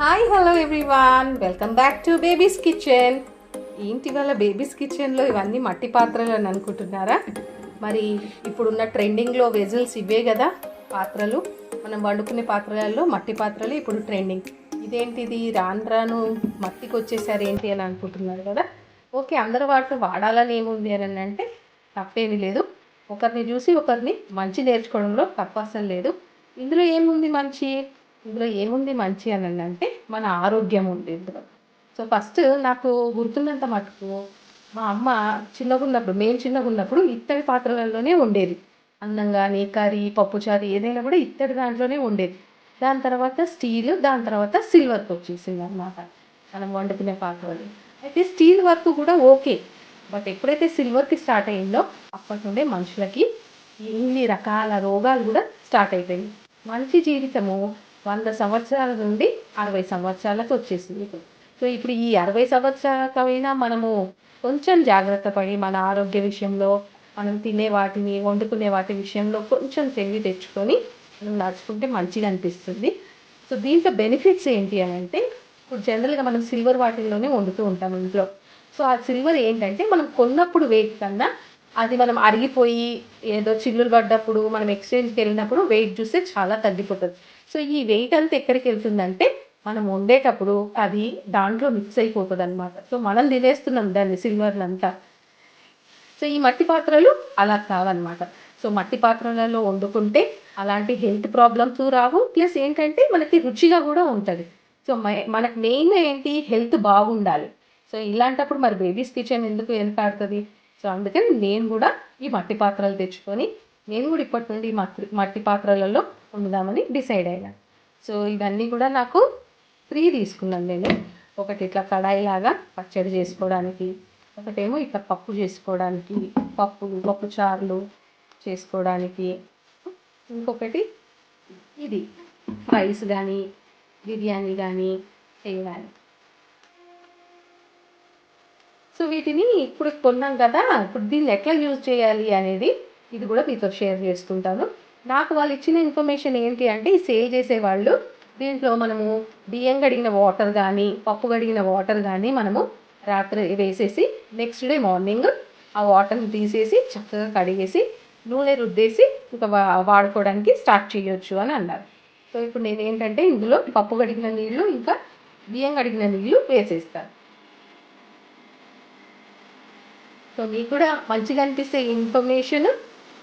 Hi hello everyone welcome back to babies kitchen ఏంటి వాళ్ళ babies కిచెన్లో ఇవన్నీ మట్టి పాత్రలు అని అనుకుంటున్నారా? మరి ఇప్పుడున్న ట్రెండింగ్లో వెజల్స్ ఇవే కదా పాత్రలు. మనం వండుకునే పాత్రలలో మట్టి పాత్రలు ఇప్పుడు ట్రెండింగ్ ఇదేంటిది? రాను రాను మట్టికి వచ్చేసారు ఏంటి అని అనుకుంటున్నారు కదా. ఓకే అందరు వాటిని వాడాలని ఏముంది అని అంటే తప్పేమీ లేదు. ఒకరిని చూసి ఒకరిని మంచి నేర్చుకోవడంలో తప్ప అసలు లేదు. ఇందులో ఏముంది మంచి? ఇందులో ఏముంది మంచి అని అంటే మన ఆరోగ్యం ఉంది ఇందులో. సో ఫస్ట్ నాకు గుర్తున్నంత మటుకు మా అమ్మ చిన్నగా ఉన్నప్పుడు మేము చిన్నగా ఉన్నప్పుడు ఇత్తడి పాత్రలలోనే ఉండేది అన్నం కానీ కర్రీ పప్పుచారు ఏదైనా కూడా ఇత్తడి దాంట్లోనే ఉండేది దాని తర్వాత స్టీల్ దాని తర్వాత సిల్వర్కి వచ్చేసింది అనమాట మనం వండుకునే పాత్రలు. అయితే స్టీల్ వర్క్ కూడా ఓకే. బట్ ఎప్పుడైతే సిల్వర్కి స్టార్ట్ అయిందో అప్పటి నుండే మనుషులకి ఎన్ని రకాల రోగాలు కూడా స్టార్ట్ అయిపోయాయి మనిషి జీవితము వంద సంవత్సరాల నుండి అరవై సంవత్సరాలకు వచ్చేసింది. సో ఇప్పుడు ఈ అరవై సంవత్సరాలకైనా మనము కొంచెం జాగ్రత్త పడి మన ఆరోగ్య విషయంలో మనం తినే వాటిని వండుకునే వాటి విషయంలో కొంచెం తెలివి తెచ్చుకొని మనం నడుచుకుంటే మంచిగా అనిపిస్తుంది. సో దీంట్లో బెనిఫిట్స్ ఏంటి అని అంటే ఇప్పుడు జనరల్గా మనం సిల్వర్ వాటిల్లోనే వండుతూ ఉంటాం ఇంట్లో. సో ఆ సిల్వర్ ఏంటంటే మనం కొన్నప్పుడు వెయిట్ కన్నా అది మనం అరిగిపోయి ఏదో చిల్లులు పడ్డప్పుడు మనం ఎక్స్చేంజ్కి వెళ్ళినప్పుడు వెయిట్ చూస్తే చాలా తగ్గిపోతుంది. సో ఈ వెయిట్ అంతా ఎక్కడికి వెళ్తుందంటే మనం వండేటప్పుడు అది దాంట్లో మిక్స్ అయిపోతుంది అనమాట సో మనం తినేస్తున్నాం దాన్ని సిల్వర్లంతా అంతా. సో ఈ మట్టి పాత్రలు అలా కావన్నమాట. సో మట్టి పాత్రలలో వండుకుంటే అలాంటి హెల్త్ ప్రాబ్లమ్స్ రావు. ప్లస్ ఏంటంటే మనకి రుచిగా కూడా ఉంటుంది. సో మనకు మెయిన్ ఏంటి? హెల్త్ బాగుండాలి. సో ఇలాంటప్పుడు మరి బేబీస్ కిచెన్ ఎందుకు వెనకాడుతుంది? సో అందుకని నేను కూడా ఈ మట్టి పాత్రలు తెచ్చుకొని నేను కూడా ఇప్పటి నుండి మట్టి మట్టి పాత్రలలో వండుదామని డిసైడ్ అయినాను సో ఇవన్నీ కూడా నాకు త్రీ తీసుకున్నాను నేను. ఒకటి ఇట్లా కడాయి లాగా పచ్చడి చేసుకోవడానికి ఒకటేమో ఇట్లా పప్పు చేసుకోవడానికి పప్పు పప్పు చారులు చేసుకోవడానికి. ఇంకొకటి ఇది రైస్ కానీ బిర్యానీ కానీ చేయడానికి. సో వీటిని ఇప్పుడు కొన్నాం కదా ఇప్పుడు దీన్ని ఎట్లా యూజ్ చేయాలి అనేది ఇది కూడా మీతో షేర్ చేసుకుంటాను నాకు వాళ్ళు ఇచ్చిన ఇన్ఫర్మేషన్ ఏంటి అంటే ఈ సేల్ చేసే వాళ్ళు దీంట్లో మనము బియ్యం కడిగిన వాటర్ కానీ పప్పు కడిగిన వాటర్ కానీ మనము రాత్రి వేసేసి నెక్స్ట్ డే మార్నింగ్ ఆ వాటర్ని తీసేసి చక్కగా కడిగేసి నూనె రుద్దేసి ఇంకా వాడుకోవడానికి స్టార్ట్ చేయొచ్చు అని అన్నారు. సో ఇప్పుడు నేను ఏంటంటే ఇందులో పప్పు కడిగిన నీళ్ళు ఇంకా బియ్యం కడిగిన నీళ్ళు వేసేస్తాను. సో మీకు కూడా మంచిగా అనిపిస్తే ఇన్ఫర్మేషన్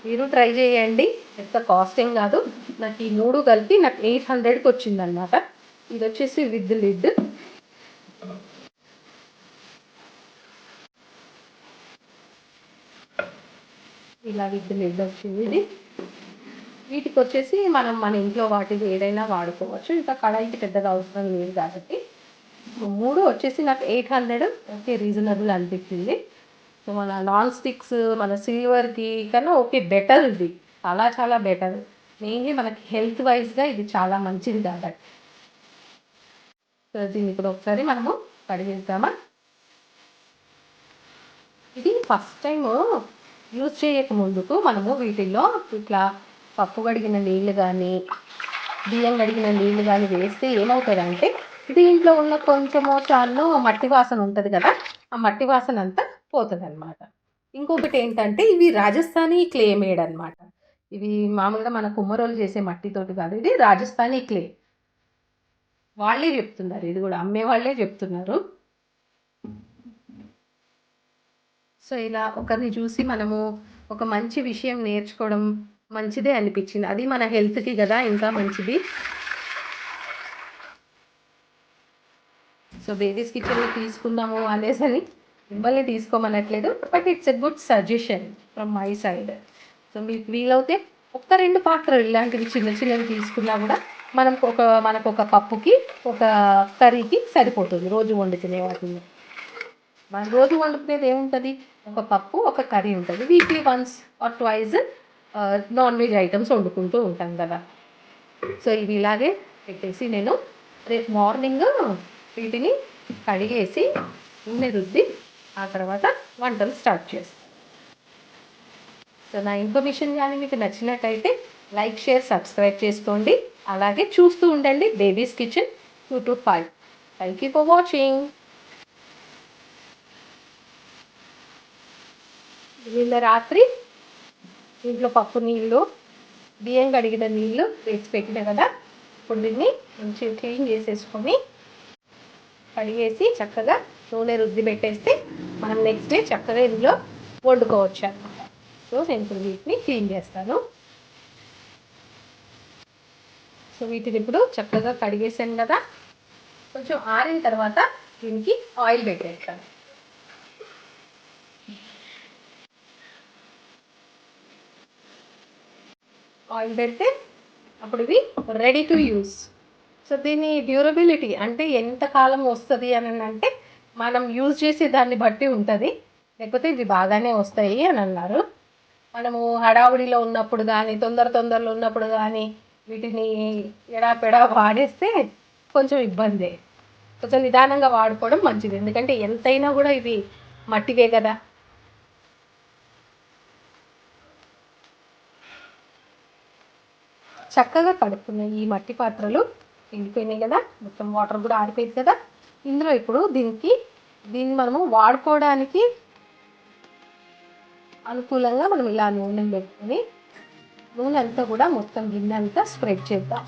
మీరు ట్రై చేయండి. ఎంత కాస్ట్ ఏం కాదు. నాకు ఈ మూడు కలిపి నాకు ఎయిట్ హండ్రెడ్కి వచ్చిందనమాట ఇది వచ్చేసి విత్ లిడ్ ఇలా విత్ లిడ్ వచ్చింది వీటికి వచ్చేసి మనం మన ఇంట్లో వాటిది ఏదైనా వాడుకోవచ్చు. ఇంకా కడాయికి పెద్దగా అవసరం లేదు కాబట్టి. మూడు వచ్చేసి నాకు ఎయిట్ హండ్రెడ్ ఓకే రీజనబుల్ అనిపించింది. మన నాన్ స్టిక్స్ మన సిల్వర్కి కన్నా ఓకే బెటర్ ఇది చాలా చాలా బెటర్ మెయిన్లీ మనకి హెల్త్ వైజ్గా ఇది చాలా మంచిది కాబట్టి. సో దీన్ని ఇప్పుడు ఒకసారి మనము కడిగేద్దామా? ఇది ఫస్ట్ టైము యూజ్ చేయక ముందుకు మనము వీటిల్లో ఇట్లా పప్పు కడిగిన నీళ్ళు కానీ బియ్యం కడిగిన నీళ్ళు కానీ వేస్తే ఏమవుతుందంటే దీంట్లో ఉన్న కొంచెము చాలు మట్టి వాసన ఉంటుంది కదా ఆ మట్టి వాసన అంతా పోతుంది అనమాట ఇంకొకటి ఏంటంటే ఇవి రాజస్థానీ క్లే మేడ్ అనమాట ఇవి మామూలుగా మన కుమ్మరోలు చేసే మట్టితోటి కాదు ఇది రాజస్థానీ క్లే. వాళ్ళే చెప్తున్నారు ఇది కూడా అమ్మే వాళ్ళే చెప్తున్నారు. సో ఇలా ఒకరిని చూసి మనము ఒక మంచి విషయం నేర్చుకోవడం మంచిదే అనిపించింది. అది మన హెల్త్కి కదా ఇంకా మంచిది. సో బేబీస్ కిచెన్లో తీసుకుందాము అనేసరి మిమ్మల్ని తీసుకోమనట్లేదు but it's a good suggestion from my side so మీకు వీలవుతే ఒక్క రెండు పాత్రలు ఇలాంటివి చిన్న చిన్నవి తీసుకున్నా కూడా మనం ఒక మనకు ఒక పప్పుకి ఒక కర్రీకి సరిపోతుంది. రోజు వండుకునే వాటిని. మనం రోజు వండుకునేది ఏముంటుంది? ఒక పప్పు ఒక కర్రీ ఉంటుంది. Weekly once or twice non veg items వండుకుంటూ ఉంటాం కదా. సో ఇవి ఇలాగే పెట్టేసి నేను రేపు మార్నింగ్ వీటిని కడిగేసి నూనె రుద్ది ఆ తర్వాత వంటలు స్టార్ట్ చేస్తాను సో నా ఇన్ఫర్మేషన్ కానీ మీకు నచ్చినట్టయితే లైక్ షేర్ సబ్స్క్రైబ్ చేసుకోండి. అలాగే చూస్తూ ఉండండి babies kitchen two two five. Thank you for watching నిన్న రాత్రి ఇంట్లో పప్పు నీళ్ళు బియ్యం కడిగిన నీళ్ళు వేసి పెట్టిన కదా ఇప్పుడు దీన్ని మంచిగా క్లీన్ చేసేసుకొని కడిగేసి చక్కగా నూనె రుద్ది పెట్టేస్తే మనం నెక్స్ట్ డే చక్కగా ఇందులో వండుకోవచ్చు అనమాట సో నేను ఇప్పుడు వీటిని క్లీన్ చేస్తాను. సో వీటిని ఇప్పుడు చక్కగా కడిగేసాను కదా. కొంచెం ఆరిన తర్వాత దీనికి ఆయిల్ పెట్టేస్తాను. ఆయిల్ పెడితే అప్పుడు ఇవి రెడీ టు యూస్ సో దీని డ్యూరబిలిటీ అంటే ఎంతకాలం వస్తుంది అని అంటే మనం యూజ్ చేసే దాన్ని బట్టి ఉంటుంది. లేకపోతే ఇవి బాగానే వస్తాయి అని అన్నారు. మనము హడావుడిలో ఉన్నప్పుడు కానీ తొందర తొందరలో ఉన్నప్పుడు కానీ వీటిని ఎడాపెడా వాడేస్తే కొంచెం ఇబ్బందే. కొంచెం నిదానంగా వాడుకోవడం మంచిది. ఎందుకంటే ఎంతైనా కూడా ఇవి మట్టివే కదా. చక్కగా కడుక్కున్నాయి ఈ మట్టి పాత్రలు ఎండిపోయినాయి కదా. మొత్తం వాటర్ కూడా ఆరిపోయింది కదా. ఇందులో ఇప్పుడు దీనికి దీన్ని మనము వాడుకోవడానికి అనుకూలంగా మనం ఇలా నూనె పెట్టుకొని నూనె అంతా కూడా మొత్తం గిన్నె అంతా స్ప్రెడ్ చేద్దాం.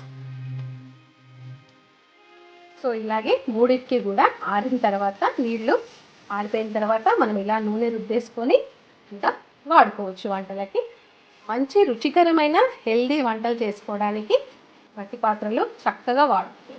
సో ఇలాగే మూడింటికి కూడా ఆరిన తర్వాత నీళ్ళు ఆరిపోయిన తర్వాత మనం ఇలా నూనె రుద్దేసుకొని ఇంకా వాడుకోవచ్చు వంటలకి. మంచి రుచికరమైన హెల్దీ వంటలు చేసుకోవడానికి మట్టి పాత్రలు చక్కగా వాడుకోవచ్చు.